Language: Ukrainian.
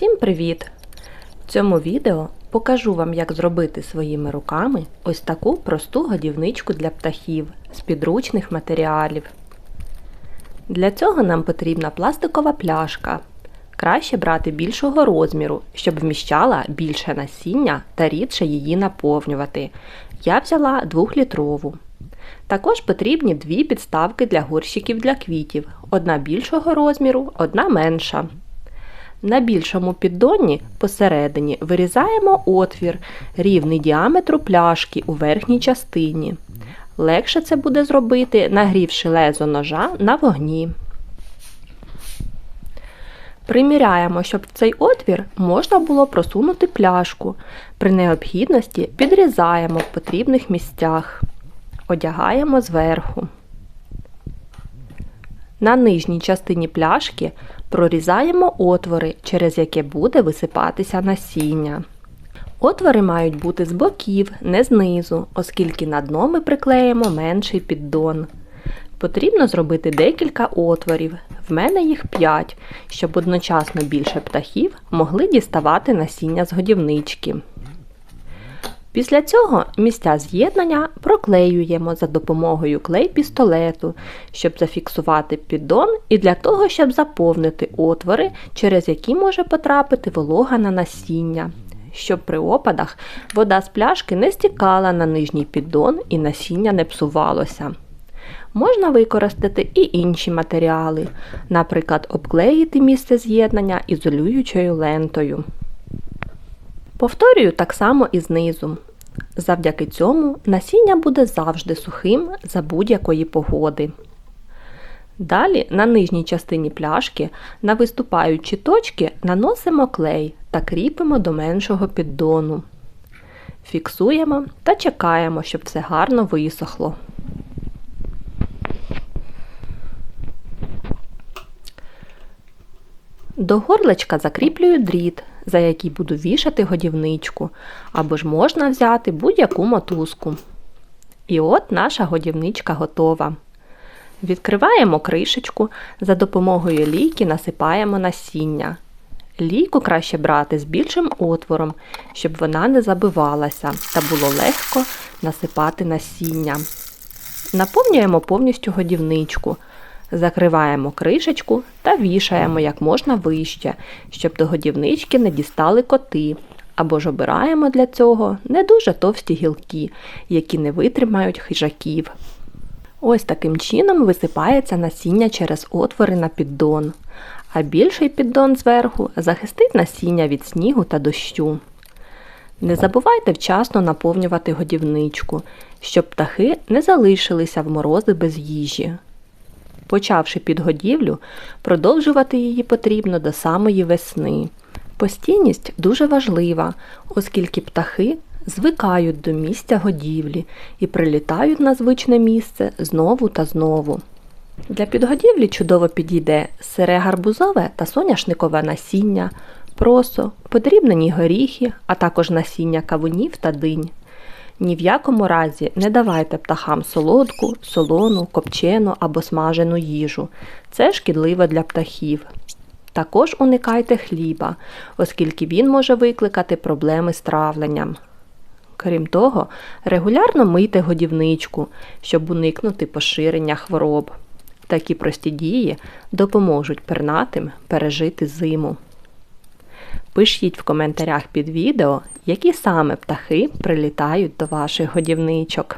Всім привіт! В цьому відео покажу вам, як зробити своїми руками ось таку просту годівничку для птахів з підручних матеріалів. Для цього нам потрібна пластикова пляшка. Краще брати більшого розміру, щоб вміщала більше насіння та рідше її наповнювати. Я взяла 2-літрову. Також потрібні дві підставки для горщиків для квітів, одна більшого розміру, одна менша. На більшому піддонні посередині вирізаємо отвір рівний діаметру пляшки у верхній частині. Легше це буде зробити, нагрівши лезо ножа на вогні. Приміряємо, щоб в цей отвір можна було просунути пляшку. При необхідності підрізаємо в потрібних місцях. Одягаємо зверху. На нижній частині пляшки прорізаємо отвори, через яке буде висипатися насіння. Отвори мають бути з боків, не знизу, оскільки на дно ми приклеїмо менший піддон. Потрібно зробити декілька отворів, в мене їх 5, щоб одночасно більше птахів могли діставати насіння з годівнички. Після цього місця з'єднання проклеюємо за допомогою клей-пістолету, щоб зафіксувати піддон і для того, щоб заповнити отвори, через які може потрапити волога на насіння, щоб при опадах вода з пляшки не стікала на нижній піддон і насіння не псувалося. Можна використати і інші матеріали, наприклад, обклеїти місце з'єднання ізолюючою лентою. Повторюю так само і знизу. Завдяки цьому насіння буде завжди сухим за будь-якої погоди. Далі на нижній частині пляшки на виступаючі точки наносимо клей та кріпимо до меншого піддону. Фіксуємо та чекаємо, щоб все гарно висохло. До горлечка закріплюю дріт, за який буду вішати годівничку, або ж можна взяти будь-яку мотузку. І от наша годівничка готова. Відкриваємо кришечку, за допомогою лійки насипаємо насіння. Лійку краще брати з більшим отвором, щоб вона не забивалася та було легко насипати насіння. Наповнюємо повністю годівничку. Закриваємо кришечку та вішаємо як можна вище, щоб до годівнички не дістали коти. Або ж обираємо для цього не дуже товсті гілки, які не витримають хижаків. Ось таким чином висипається насіння через отвори на піддон, а більший піддон зверху захистить насіння від снігу та дощу. Не забувайте вчасно наповнювати годівничку, щоб птахи не залишилися в морози без їжі. Почавши підгодівлю, продовжувати її потрібно до самої весни. Постійність дуже важлива, оскільки птахи звикають до місця годівлі і прилітають на звичне місце знову та знову. Для підгодівлі чудово підійде сире гарбузове та соняшникове насіння, просо, подрібнені горіхи, а також насіння кавунів та динь. Ні в якому разі не давайте птахам солодку, солону, копчену або смажену їжу. Це шкідливо для птахів. Також уникайте хліба, оскільки він може викликати проблеми з травленням. Крім того, регулярно мийте годівничку, щоб уникнути поширення хвороб. Такі прості дії допоможуть пернатим пережити зиму. Пишіть в коментарях під відео, які саме птахи прилітають до ваших годівничок.